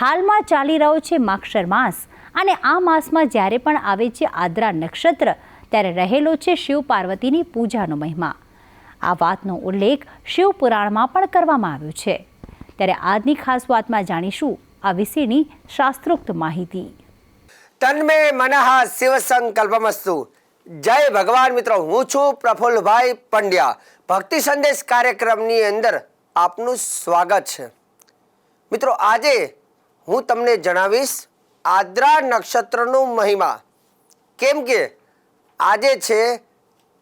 હાલમાં ચાલી રહ્યો છે માક્ષર માસ અને આ માસમાં જ્યારે પણ આવે છે આદ્રા નક્ષત્ર, ત્યારે રહેલો છે શિવ પાર્વતીની પૂજાનો મહિમા. આ વાતનો ઉલ્લેખ શિવ પુરાણમાં પણ કરવામાં આવ્યો છે. ત્યારે આજની ખાસ વાતમાં જાણીશું આ વિશેની શાસ્ત્રોક્ત માહિતી. તન્મે મનઃ શિવ સંકલ્પમસ્તુ. જય ભગવાન મિત્રો, હું છું પ્રફુલ્લભાઈ પંડ્યા. ભક્તિ સંદેશ કાર્યક્રમની અંદર આપનું સ્વાગત છે. મિત્રો, આજે હું તમને જણાવીશ આદ્રા નક્ષત્રનો મહિમા. કેમ કે આજે છે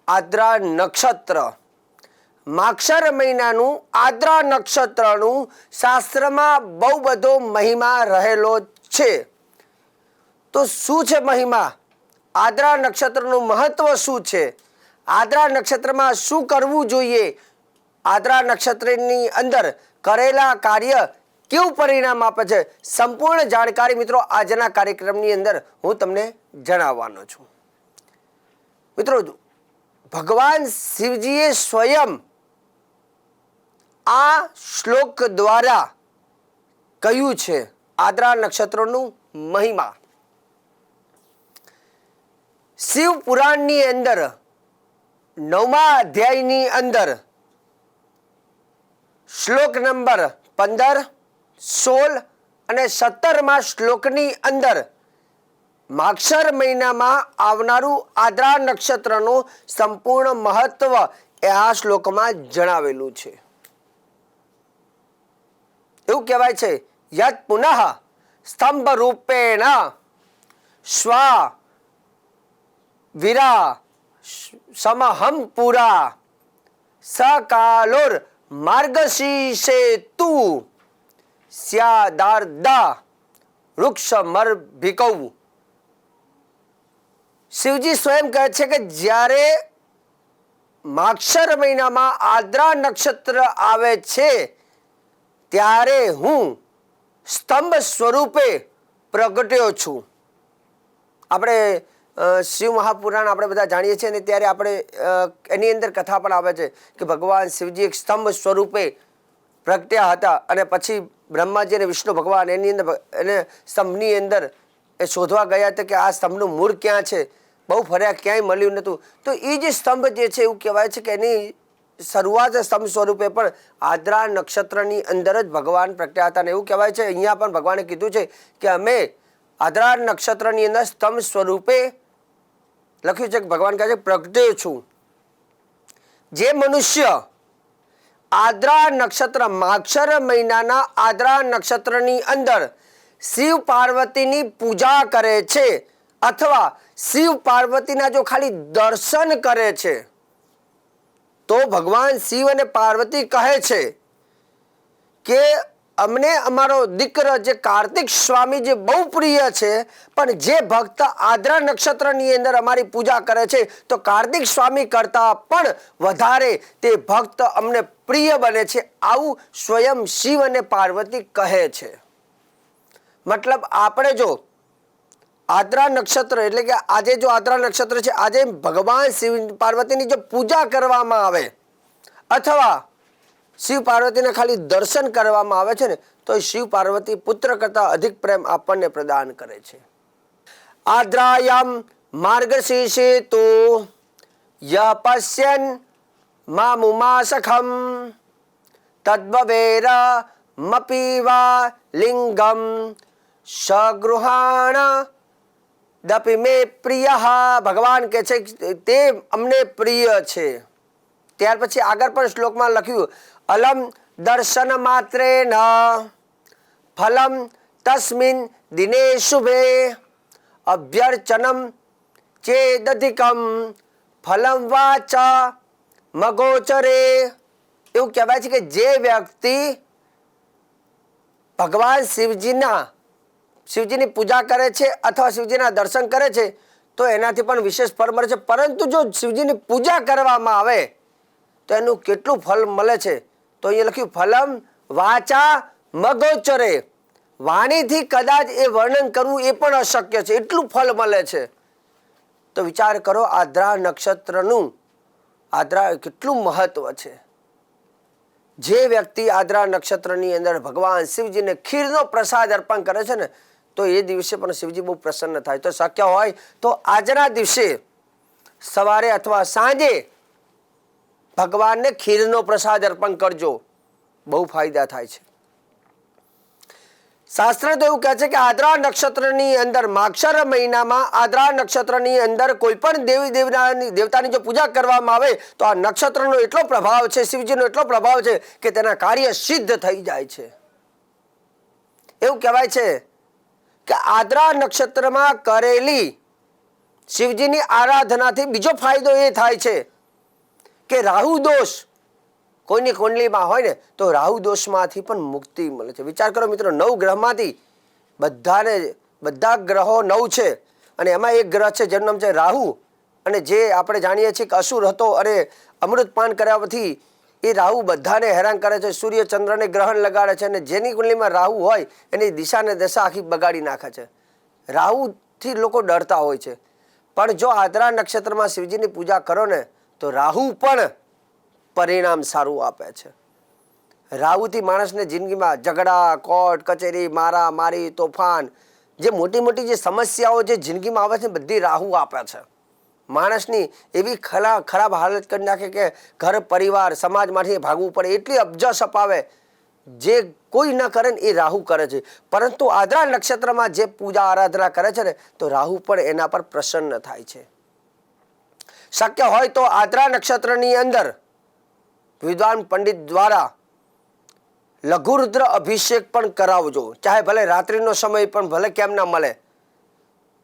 આદ્રા નક્ષત્ર. માક્ષર મહિનાનું આદ્રા નક્ષત્રનું શાસ્ત્રમાં બહુ બધો મહિમા રહેલો છે. તો શું છે મહિમા? આદ્રા નક્ષત્રનું મહત્વ શું છે? આદ્રા નક્ષત્રમાં શું કરવું જોઈએ? આદ્રા નક્ષત્રની અંદર કરેલા કાર્ય કેવું પરિણામ આપે છે? સંપૂર્ણ જાણકારી મિત્રો આજના કાર્યક્રમની અંદર હું તમને જણાવવાનો છું. મિત્રો, ભગવાન શિવજીએ સ્વયં આ શ્લોક દ્વારા કહ્યું છે, આદ્રા નક્ષત્રનું મહિમા. શિવ પુરાણની અંદર, નવમા અધ્યાયની અંદર, શ્લોક નંબર પંદર સોળ અને સત્તરમાં શ્લોકની અંદર માક્ષર મહિનામાં આવનારું આદ્રા નક્ષત્રનું સંપૂર્ણ મહત્વ એ આ શ્લોકમાં જણાવેલું છે. એવું કહેવાય છે, યત પુનઃ સ્તંભ રૂપેણ સ્વા વિરા સમહમ પુરા સકાલોર માર્ગશીષે તુ સ્યાદાર્દા વૃક્ષ મર મરભિકૌ શિવજી સ્વયં કહે છે કે જ્યારે માક્ષર મહિનામાં આદ્રા નક્ષત્ર આવે છે, ત્યારે હું સ્તંભ સ્વરૂપે પ્રગટ્યો છું. આપણે શિવ મહાપુરાણ આપણે બધા જાણીએ છીએ અને ત્યારે આપણે એની અંદર કથા પણ આવે છે કે ભગવાન શિવજી એક સ્તંભ સ્વરૂપે પ્રગટ્યા હતા અને પછી બ્રહ્માજી અને વિષ્ણુ ભગવાન એની અંદર એને સ્તંભની અંદર એ શોધવા ગયા હતા કે આ સ્તંભનું મૂળ ક્યાં છે? બહુ ફર્યા, ક્યાંય મળ્યું નહોતું. તો એ જે સ્તંભ જે છે એવું કહેવાય છે કે એની શરૂઆત સ્તંભ સ્વરૂપે પણ આદ્રા નક્ષત્રની અંદર જ ભગવાન પ્રગટ્યા હતા. અને એવું કહેવાય છે, અહીંયા પણ ભગવાને કીધું છે કે અમે આદ્રા નક્ષત્રની અંદર સ્તંભ સ્વરૂપે લખ્યું છે કે ભગવાન કહે છે પ્રગટ્યો છું. જે મનુષ્ય આદ્રા નક્ષત્ર માક્ષર મહિનાના આદ્રા નક્ષત્રની અંદર શિવ પાર્વતીની પૂજા કરે છે અથવા શિવ પાર્વતીના જો ખાલી દર્શન કરે છે, તો ભગવાન શિવ અને પાર્વતી કહે છે કે અમને અમારો દીકરો જે કાર્તિક સ્વામી જે બહુ પ્રિય છે, પણ જે ભક્ત આદ્રા નક્ષત્રની અંદર અમારી પૂજા કરે છે, તો કાર્તિક સ્વામી કરતાં પણ વધારે તે ભક્ત અમને પ્રિય બને છે, આવું સ્વયં શિવ અને પાર્વતી કહે છે. મતલબ આપણે જો આદ્રા નક્ષત્ર, એટલે કે આજે જો આદ્રા નક્ષત્ર છે, આજે ભગવાન શિવ પાર્વતીની જો પૂજા કરવામાં આવે, અથવા શિવ પાર્વતીને ખાલી દર્શન કરવામાં આવે છે ને તો શિવ પાર્વતી પુત્ર કરતા અધિક પ્રેમ આપણને પ્રદાન કરે છે. આદ્રાયામ માર્ગશીષે તો ય પશ્યન તદ્વવેર મપીવા લિંગમ સગૃહાણ દપી મે પ્રિય. ભગવાન કહે છે તે અમને પ્રિય છે. ત્યાર પછી આગળ પણ શ્લોકમાં લખ્યું અલમ દર્શન માત્રે ન ફલમ તસ્મિન દિને શુભે અભ્યર્ચનમ ચેદધિકમ ફલમ વાચ મગોચરે એવું કહેવાય છે કે જે વ્યક્તિ ભગવાન શિવજીના, શિવજીની પૂજા કરે છે અથવા શિવજીના દર્શન કરે છે, તો એનાથી પણ વિશેષ ફળ મળે છે. પરંતુ જો શિવજીની પૂજા કરવામાં આવે, તો એનું કેટલું ફળ મળે છે? તો અહીંયા લખ્યું, ફલમ વાચા મગોચરે. વાણીથી કદાચ એ વર્ણન કરવું એ પણ અશક્ય છે. એટલું ફળ મળે છે. તો વિચાર કરો, આદ્રા નક્ષત્રનું, આદ્રા કેટલું મહત્વ છે. જે વ્યક્તિ આદ્રા નક્ષત્રની અંદર ભગવાન શિવજીને ખીરનો પ્રસાદ અર્પણ કરે છે ને, તો એ દિવસે પણ શિવજી બહુ પ્રસન્ન થાય. તો શક્ય હોય તો આજના દિવસે સવારે અથવા સાંજે ભગવાનને ખીરનો પ્રસાદ અર્પણ કરજો. બહુ ફાયદા થાય છે. શાસ્ત્ર તો એવું કહે છે કે આદ્રા નક્ષત્રની અંદર માક્ષર મહિનામાં આદ્રા નક્ષત્રની અંદર કોઈ પણ દેવી દેવતાની દેવતાની જો પૂજા કરવામાં આવે, તો આ નક્ષત્રનો એટલો પ્રભાવ છે, શિવજીનો એટલો પ્રભાવ છે કે તેના કાર્ય સિદ્ધ થઈ જાય છે. એવું કહેવાય છે કે આદ્રા નક્ષત્રમાં કરેલી શિવજીની આરાધનાથી બીજો ફાયદો એ થાય છે કે રાહુ દોષ? કોઈની કુંડલીમાં હોય ને, તો રાહુ દોષમાંથી પણ મુક્તિ મળે છે. વિચાર કરો મિત્રો, નવ ગ્રહમાંથી બધાને, બધા ગ્રહો નવ છે. અને એમાં એક ગ્રહ છે, જેનું નામ છે રાહુ. અને જે આપણે જાણીએ છીએ કે અસુર હતો અરે અમૃતપાન કર્યા પછી એ રાહુ બધાને હેરાન કરે છે, સૂર્ય ચંદ્રને ગ્રહણ લગાડે છે, અને જેની કુંડલીમાં રાહુ હોય, એની દિશાને દશા આખી બગાડી નાખે છે. રાહુથી લોકો ડરતા હોય છે. પણ જો આદરા નક્ષત્રમાં શિવજીની પૂજા કરો ને તો રાહુ પણ પરિણામ સારું આપે છે. રાહુથી માણસને જિંદગીમાં ઝઘડા, કોર્ટ, કચેરી મારા મારી તોફાન, જે મોટી મોટી જે સમસ્યાઓ જે જિંદગીમાં આવે છે બધી રાહુ આપે છે. માણસની એવી ખરા ખરાબ હાલત કરી નાખે કે ઘર, પરિવાર, સમાજમાંથી ભાગવું પડે, એટલી અબજસ અપાવે, જે કોઈ ન કરે ને, એ રાહુ કરે છે. પરંતુ આદરા નક્ષત્રમાં જે પૂજા આરાધના કરે છે ને, તો રાહુ પણ એના પર પ્રસન્ન થાય છે. શક્ય હોય તો આદ્રા નક્ષત્રની અંદર વિદ્વાન પંડિત દ્વારા લઘુરુદ્ર અભિષેક પણ કરાવજો. ચાહે ભલે રાત્રિનો સમય પણ ભલે કેમ ના મળે.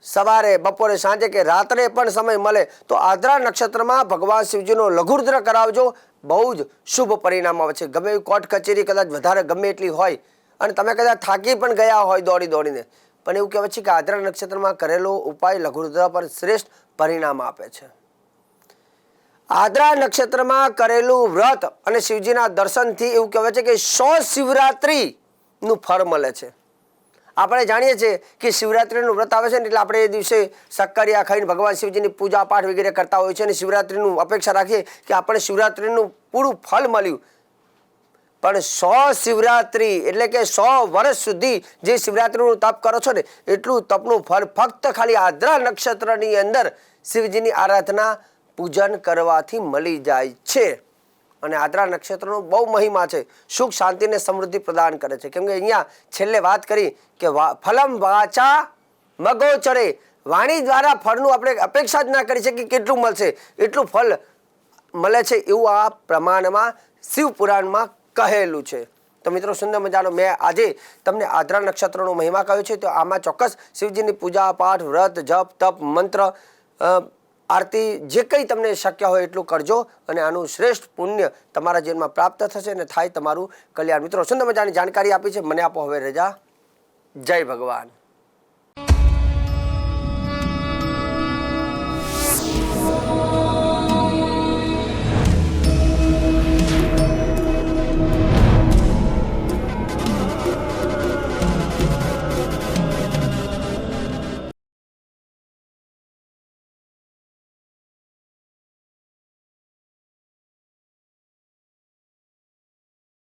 સવારે, બપોરે, સાંજે કે રાત્રે પણ સમય મળે તો આદ્રા નક્ષત્રમાં ભગવાન શિવજીનો લઘુરુદ્ર કરાવજો. બહુ જ શુભ પરિણામ આવે છે. ગમે કોર્ટ કચેરી કદાચ વધારે ગમે એટલી હોય અને તમે કદાચ થાકી પણ ગયા હોય દોડી દોડીને. પણ એવું કહેવાય છે કે આદ્રા નક્ષત્રમાં કરેલો ઉપાય લઘુરુદ્ર પર શ્રેષ્ઠ પરિણામ આપે છે. આદ્રા નક્ષત્રમાં કરેલું વ્રત અને શિવજીના દર્શનથી એવું કહેવાય છે કે સો શિવરાત્રિનું ફળ મળે છે. આપણે જાણીએ છીએ કે શિવરાત્રિનું વ્રત આવે છે ને એટલે આપણે એ દિવસે શક્કરિયા ખાઈને ભગવાન શિવજીની પૂજા પાઠ વગેરે કરતા હોય છે અને શિવરાત્રિનું અપેક્ષા રાખીએ કે આપણે શિવરાત્રિનું પૂરું ફળ મળ્યું. પણ સો શિવરાત્રિ એટલે કે સો વર્ષ સુધી જે શિવરાત્રિનું તપ કરો છો ને એટલું તપનું ફળ ફક્ત ખાલી આદ્રા નક્ષત્રની અંદર શિવજીની આરાધના પૂજન કરવાથી મળી જાય છે. અને આદ્રા નક્ષત્રનો બહુ મહિમા છે. સુખ, શાંતિ અને સમૃદ્ધિ પ્રદાન કરે છે. કેમ કે અહીંયા છેલ્લે વાત કરી કે ફલમ વાચા મગોચરે વાણી દ્વારા ફળનું આપણે અપેક્ષા જ ના કરી શકીએ કેટલું મળશે. એટલું ફળ મળે છે એવું આ પ્રમાણમાં શિવ પુરાણમાં કહેલું છે. તો મિત્રો, સુંદર મજાનો મેં આજે તમને આદ્રા નક્ષત્રનો મહિમા કહ્યો છે. તો આમાં ચોક્કસ શિવજીની પૂજા, પાઠ, વ્રત, જપ, તપ, મંત્ર આરતી જે કંઈ તમને શક્ય હોય એટલું કરજો અને આનું શ્રેષ્ઠ પુણ્ય તમારા જીવનમાં પ્રાપ્ત થશે અને થાય તમારું કલ્યાણ. મિત્રો, સુંદર મજાની જાણકારી આપી છે. મને આપો હવે રજા. જય ભગવાન.